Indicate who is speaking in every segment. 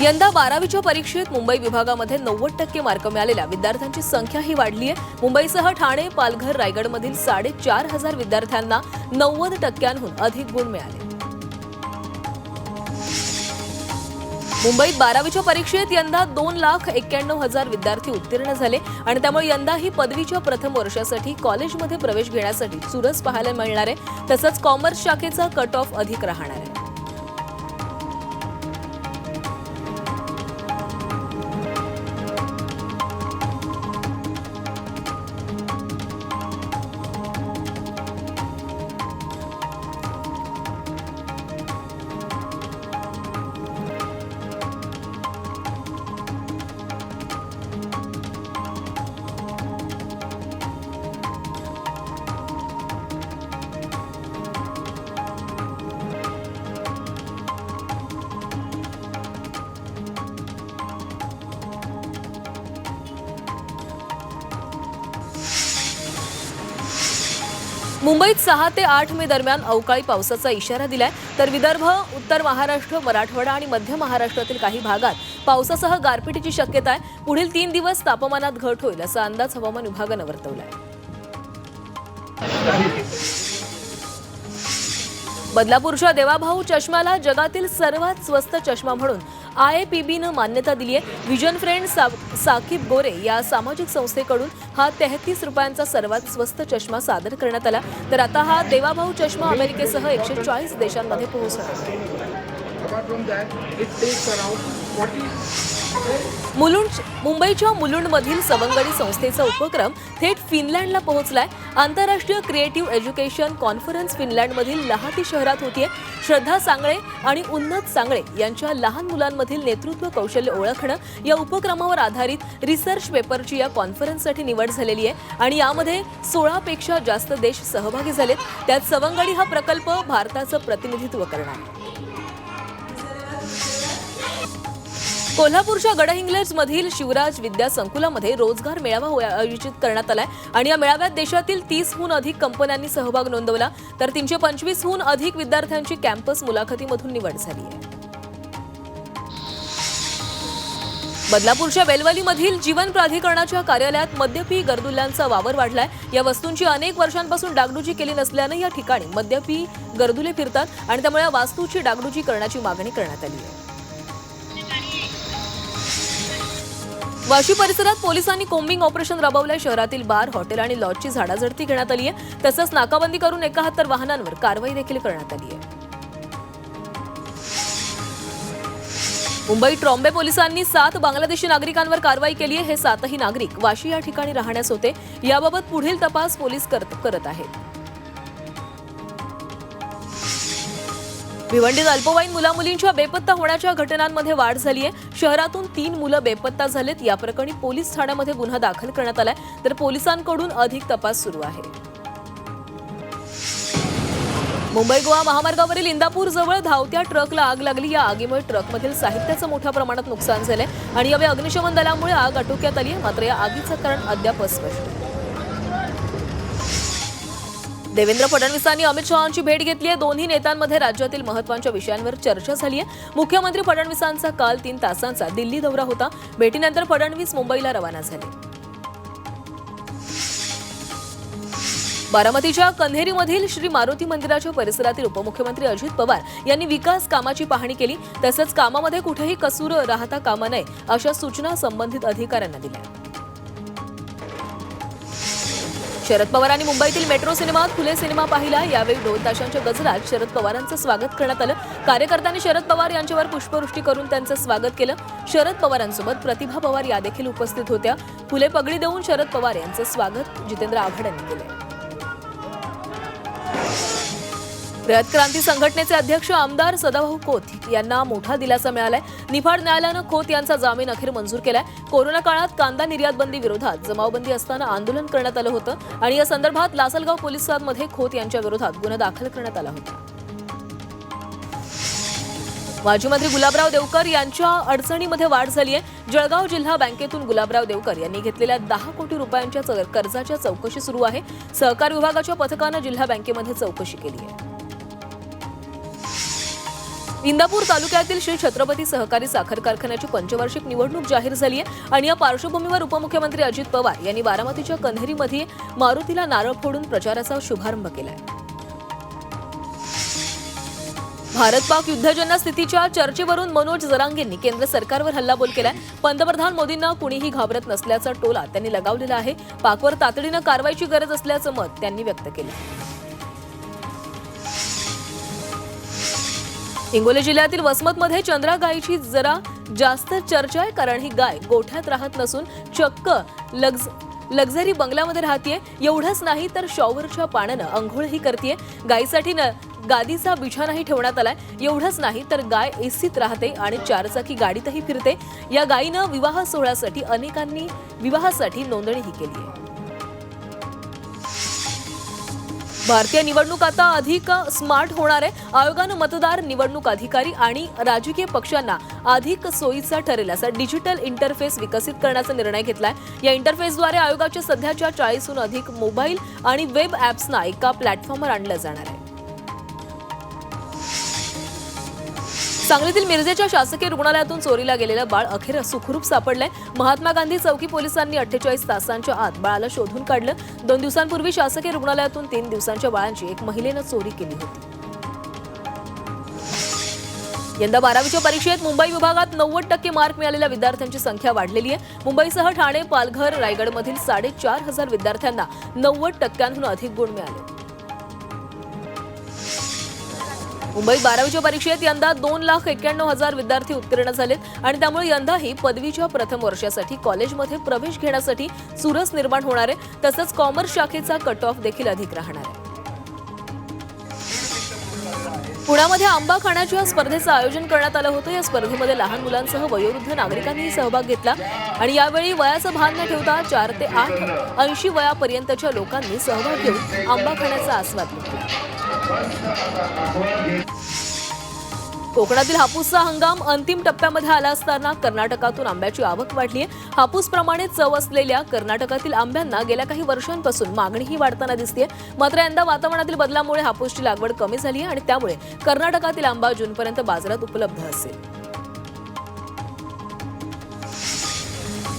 Speaker 1: यंदा बारावीच्या परीक्षेत मुंबई विभागामध्ये नव्वद टक्के मार्क मिळालेल्या विद्यार्थ्यांची संख्याही वाढली आहे मुंबईसह ठाणे पालघर रायगडमधील साडेचार हजार विद्यार्थ्यांना नव्वद टक्क्यांहून अधिक गुण मिळाले. मुंबईत बारावीच्या परीक्षेत यंदा दोन लाख एक्क्याण्णव हजार विद्यार्थी उत्तीर्ण झाले आणि त्यामुळे यंदाही पदवीच्या प्रथम वर्षासाठी कॉलेजमध्ये प्रवेश घेण्यासाठी चुरस पाहायला मिळणार आहे. तसंच कॉमर्स शाखेचा कट ऑफ अधिक राहणार आहे. मुंबईत सहा ते आठ मे दरम्यान अवकाळी पावसाचा इशारा दिलाय. तर विदर्भ उत्तर महाराष्ट्र मराठवाडा आणि मध्य महाराष्ट्रातील काही भागात पावसासह गारपिटीची शक्यता आहे. पुढील तीन दिवस तापमानात घट होईल असा अंदाज हवामान विभागानं वर्तवलाय. बदलापूरच्या देवाभाऊ चष्म्याला जगातील सर्वात स्वस्त चष्मा म्हणून आय ए पी बीनं मान्यता दिली आहे विजन फ्रेंड सा साकीब गोरे या सामाजिक संस्थेकडून हा तेहतीस रुपयांचा सर्वात स्वस्त चष्मा सादर करण्यात आला. तर आता हा देवाभाऊ चष्मा अमेरिकेसह एकशे चाळीस देशांमध्ये पोहोचला. मुलुंड मुंबईच्या मुलुंडमधील सवंगडी संस्थेचा उपक्रम थेट फिनलँडला पोहोचलाय. आंतरराष्ट्रीय क्रिएटिव्ह एज्युकेशन कॉन्फरन्स फिनलँडमधील लहाती शहरात होतीये. श्रद्धा सांगळे आणि उन्नत सांगळे यांच्या लहान मुलांमधील नेतृत्व कौशल्य ओळखणं या उपक्रमावर आधारित रिसर्च पेपरची या कॉन्फरन्ससाठी निवड झालेली आहे आणि यामध्ये सोळापेक्षा जास्त देश सहभागी झालेत. त्यात सवंगडी हा प्रकल्प भारताचं प्रतिनिधित्व करणार. कोल्हापूरच्या गडहिंग्लेज मधील शिवराज विद्या संकुलामध्ये रोजगार मेळावा आयोजित करण्यात आलाय. आणि या मेळाव्यात देशातील तीसहून अधिक कंपन्यांनी सहभाग नोंदवला. तर तीनशे पंचवीसहून अधिक विद्यार्थ्यांची कॅम्पस मुलाखतीमधून निवड झाली आहे. बदलापूरच्या बेलवलीमधील जीवन प्राधिकरणाच्या कार्यालयात मद्यपी गर्दुल्यांचा वावर वाढलाय. या वस्तूंची अनेक वर्षांपासून डागडुजी केली नसल्यानं या ठिकाणी मद्यपी गर्दुले फिरतात आणि त्यामुळे या वास्तूची डागडुजी करण्याची मागणी करण्यात आली आहे. वाशी परिसरात पोलिसांनी कोम्बिंग ऑपरेशन राबवलंय. शहरातील बार हॉटेल आणि लॉजची झाडाझडती घेण्यात आली आहे तसंच नाकाबंदी करून एकाहत्तर वाहनांवर कारवाई देखील करण्यात आली आहे मुंबई ट्रॉम्बे पोलिसांनी सात बांगलादेशी नागरिकांवर कारवाई केली आहे हे सातही नागरिक वाशी या ठिकाणी राहण्यास होते. याबाबत पुढील तपास पोलीस करत करत आहेत. भिवंडीत अल्पवयीन मुलामुलींच्या बेपत्ता होण्याच्या घटनांमध्ये वाढ झाली आहे शहरातून तीन मुलं बेपत्ता झालेत. या प्रकरणी पोलीस ठाण्यामध्ये गुन्हा दाखल करण्यात आलाय. तर पोलिसांकडून अधिक तपास सुरू आहे. मुंबई गोवा महामार्गावरील इंदापूर जवळ धावत्या ट्रकला आग लागली. या आगीमुळे ट्रकमधील साहित्याचं मोठ्या प्रमाणात नुकसान झालंय. आणि यावेळी अग्निशमन दलामुळे आग आटोक्यात आली आहे मात्र या आगीचं कारण अद्याप अस्पष्ट. आहे. देवेंद्र फडणवीसांनी अमित शहांची भेट घेतली आहे. दोन्ही नेत्यांमध्ये राज्यातील महत्त्वाच्या विषयांवर चर्चा झाली आहे. मुख्यमंत्री फडणवीसांचा काल तीन तासांचा दिल्ली दौरा होता. भेटीनंतर फडणवीस मुंबईला रवाना झाले. बारामतीच्या कन्हेरीमधील श्री मारुती मंदिराच्या परिसरातील उपमुख्यमंत्री अजित पवार यांनी विकास कामाची पाहणी केली. तसंच कामामध्ये कुठेही कसूर राहता कामा नये अशा सूचना संबंधित अधिकाऱ्यांना दिल्या. शरद पवारांनी मुंबईतील मेट्रो सिनेमात फुले सिनेमा पाहिला. यावेळी दोन ताशांच्या गजरात शरद पवारांचं स्वागत करण्यात आलं. कार्यकर्त्यांनी शरद पवार यांच्यावर पुष्पवृष्टी करून त्यांचं स्वागत केलं. शरद पवारांसोबत प्रतिभा पवार या देखील उपस्थित होत्या. फुले पगडी देऊन शरद पवार यांचं स्वागत जितेंद्र आव्हाड यांनी केलं रयत क्रांती संघटनेचे अध्यक्ष आमदार सदाभाऊ खोत यांना मोठा दिलासा मिळालाय. निफाड न्यायालयानं खोत यांचा जामीन अखेर मंजूर केलाय. कोरोना काळात कांदा निर्यात बंदी विरोधात जमावबंदी असताना आंदोलन करण्यात आलं होतं आणि या संदर्भात लासलगाव पोलिसांमध्ये खोत यांच्या विरोधात गुन्हा दाखल करण्यात आला होता. माजी मंत्री गुलाबराव देवकर यांच्या अडचणीमध्ये वाढ झाली आहे जळगाव जिल्हा बँकेतून गुलाबराव देवकर यांनी घेतलेल्या दहा कोटी रुपयांच्या च- कर्जाच्या चौकशी सुरू आहे. सहकार विभागाच्या पथकानं जिल्हा बँकेमध्ये चौकशी केली आहे इंदापूर तालुक्यातील श्री छत्रपती सहकारी साखर कारखान्याची पंचवार्षिक निवडणूक जाहीर झाली आहे आणि या पार्श्वभूमीवर उपमुख्यमंत्री अजित पवार यांनी बारामतीच्या कन्हेरीमध्ये मारुतीला नारळ फोडून प्रचाराचा शुभारंभ केलाय. भारत पाक युद्धजन्य स्थितीच्या चर्चेवरून मनोज जरांगेंनी केंद्र सरकारवर हल्लाबोल केलाय. पंतप्रधान मोदींना कुणीही घाबरत नसल्याचा टोला त्यांनी लगावलेला आहे. पाकवर तातडीनं कारवाईची गरज असल्याचं मत त्यांनी व्यक्त केलं हिंगोली जिल्ह्यातील वसमतमध्ये चंद्रा गायीची जरा जास्त चर्चा आहे कारण ही गाय गोठ्यात राहत नसून चक्क लग्ज लक्झरी बंगल्यामध्ये राहतीये. एवढंच नाही तर शॉवरच्या पाण्यानं अंघोळही करते गायीसाठी न गादीचा बिछानाही ठेवण्यात आलाय. एवढंच नाही तर गाय एसीत राहते आणि चारचाकी गाडीतही फिरते. या गायीनं विवाह सोहळ्यासाठी अनेकांनी विवाहासाठी नोंदणीही केली आहे भारतीय निवडणूक आता अधिक स्मार्ट होणार आहे. आयोगानं मतदार निवडणूक अधिकारी आणि राजकीय पक्षांना अधिक सोयीचा ठरेल असा डिजिटल इंटरफेस विकसित करण्याचा निर्णय घेतलाय. या इंटरफेसद्वारे आयोगाच्या सध्याच्या चाळीसहून अधिक मोबाईल आणि वेब ॲप्सना एका प्लॅटफॉर्मवर आणलं जाणार आहे. सांगलीतील मिरजेच्या शासकीय रुग्णालयातून चोरीला गेलेलं बाळ अखेर सुखरूप सापडलंय. महात्मा गांधी चौकी पोलिसांनी अठ्ठेचाळीस तासांच्या आत बाळाला शोधून काढलं. दोन दिवसांपूर्वी शासकीय रुग्णालयातून तीन दिवसांच्या बाळांची एक महिलेनं चोरी केली होती. यंदा बारावीच्या परीक्षेत मुंबई विभागात नव्वद टक्के मार्क मिळालेल्या विद्यार्थ्यांची संख्या वाढलेली आहे. मुंबईसह ठाणे पालघर रायगडमधील साडेचार हजार विद्यार्थ्यांना नव्वद टक्क्यांहून अधिक गुण मिळाले. मुंबई बारावीच्या परीक्षेत यंदा दोन लाख एक्क्याण्णव हजार विद्यार्थी उत्तीर्ण झालेत आणि त्यामुळे यंदाही पदवीच्या प्रथम वर्षासाठी कॉलेजमध्ये प्रवेश घेण्यासाठी चुरस निर्माण होणार आहे. तसंच कॉमर्स शाखेचा कट ऑफ देखील अधिक राहणार आहे. पुण्यामध्ये आंबा खाण्याच्या स्पर्धेचं आयोजन करण्यात आलं होतं. या स्पर्धेमध्ये लहान मुलांसह वयोवृद्ध नागरिकांनीही सहभाग घेतला आणि यावेळी वयाचं भान न ठेवता चार ते आठ ऐंशी वयापर्यंतच्या लोकांनी सहभाग घेऊन आंबा खाण्याचा आस्वाद घेतला. कोकणातील हापूसचा हंगाम अंतिम टप्प्यामध्ये आला असताना कर्नाटकातून आंब्याची आवक वाढली आहे. हापूसप्रमाणे चव असलेल्या कर्नाटकातील आंब्यांना गेल्या काही वर्षांपासून मागणीही वाढताना दिसते मात्र यंदा वातावरणातील बदलामुळे हापूसची लागवड कमी झाली आहे आणि त्यामुळे कर्नाटकातील आंबा जूनपर्यंत बाजारात उपलब्ध असेल.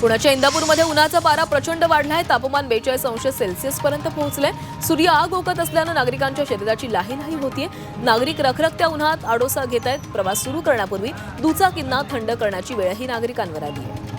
Speaker 1: पुण्याच्या इंदापूरमध्ये उन्हाचा पारा प्रचंड वाढलाय. तापमान बेचाळीस अंश सेल्सिअस पर्यंत पोहोचलंय. सूर्य आग ओकत असल्यानं नागरिकांच्या शरीराची लाही होतीये. नागरिक रखरखत्या उन्हात आडोसा घेत आहेत प्रवास सुरू करण्यापूर्वी दुचाकींना थंड करण्याची वेळही नागरिकांवर आली आहे